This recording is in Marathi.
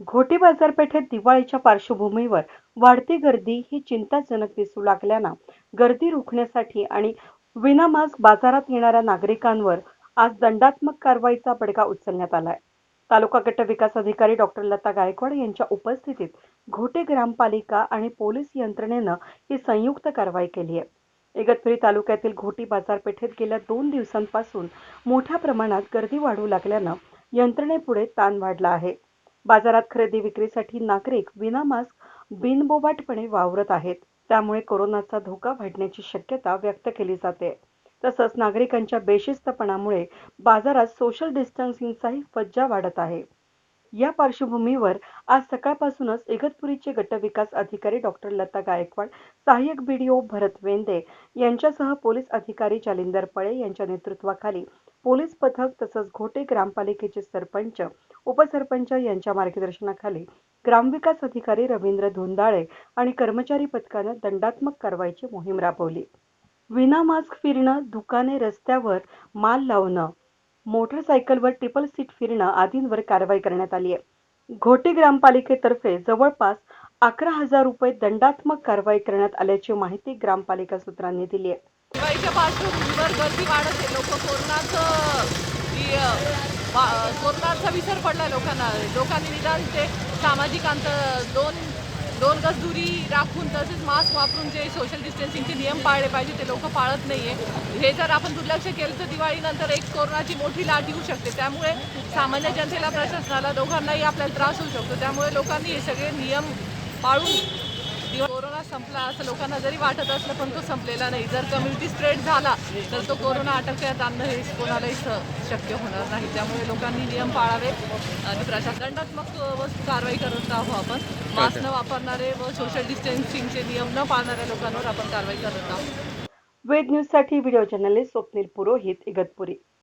घोटी बाजारपेठेत दिवाळीच्या पार्श्वभूमीवर वाढती गर्दी ही चिंताजनक दिसू लागल्यानं गर्दी रोखण्यासाठी आणि विनामास्क बाजारात येणाऱ्या नागरिकांवर आज दंडात्मक कारवाईचा बडगा उचलण्यात आलाय. तालुका गट विकास अधिकारी डॉक्टर लता गायकवाड यांच्या उपस्थितीत घोटे ग्रामपालिका आणि पोलीस यंत्रणेनं ही संयुक्त कारवाई केली आहे. इगतपुरी तालुक्यातील घोटी बाजारपेठेत गेल्या दोन दिवसांपासून मोठ्या प्रमाणात गर्दी वाढू लागल्यानं यंत्रणेपुढे ताण वाढला आहे. बाजारात खरेदी विक्रीसाठी नागरिक विनामास्क बिनबोबाटपणे वावरत आहेत. त्यामुळे कोरोनाचा धोका वाढण्याची शक्यता व्यक्त केली जाते. तसंच नागरिकांच्या बेशिस्तपणामुळे बाजारात सोशल डिस्टन्सिंगचाही फज्जा वाढत आहे. या पार्श्वभूमीवर आज सकाळपासूनच इगतपुरीचे गटविकास अधिकारी डॉक्टर लता गायकवाड सहाय्यक बीडीओ भरत वेंदे यांच्यासह पोलीस अधिकारी जालिंदर पळे यांच्या नेतृत्वाखाली पोलीस पथक तसंच घोटे ग्रामपालिकेचे सरपंच उपसरपंच यांच्या मार्गदर्शनाखाली ग्रामविकास अधिकारी रवींद्र धुंदाळे आणि कर्मचारी पथकानं दंडात्मक कारवाईची मोहीम राबवली. विना मास्क फिरणं दुकाने रस्त्यावर माल लावणं मोटरसायकलवर ट्रिपल सीट फिरणं आदींवर कारवाई करण्यात आली आहे. घोटे ग्रामपालिकेतर्फे जवळपास अकरा हजार रुपये दंडात्मक कारवाई करण्यात आल्याची माहिती ग्रामपालिका सूत्रांनी दिली आहे. दिवाळीच्या पार्श्वभूमीवर गर्दी वाढत आहे. लोक कोरोनाचं कोरोनाचा विसर पडला लोकांना. लोकांनी निदान ते सामाजिक अंतर दोन दोन गज दुरी राखून तसेच मास्क वापरून जे सोशल डिस्टन्सिंगचे नियम पाळले पाहिजे ते लोक पाळत नाही आहे हे जर आपण दुर्लक्ष केलं तर दिवाळीनंतर एक कोरोनाची मोठी लाट येऊ शकते. त्यामुळे सामान्य जनतेला प्रशासनाला दोघांनाही आपल्याला त्रास होऊ शकतो. त्यामुळे लोकांनी हे सगळे नियम पाळून दिवा- कोरोना संपला असं लोकांना जरी वाटत असलं पण तो संपलेला नाही. जर कम्युनिटी स्प्रेड झाला तर तो कोरोना आटोक्यात आणणं हे कोणालाही शक्य होणार नाही. त्यामुळे लोकांनी नियम पाळावे आणि प्रशासन दंडात्मक व कारवाई करत आहोत आपण. मास्क न वापरणारे व सोशल डिस्टन्सिंगचे नियम न पाळणाऱ्या लोकांवर आपण कारवाई करत आहोत वेद न्यूजसाठी व्हिडिओ जर्नलिस्ट स्वप्नील पुरोहित इगतपुरी.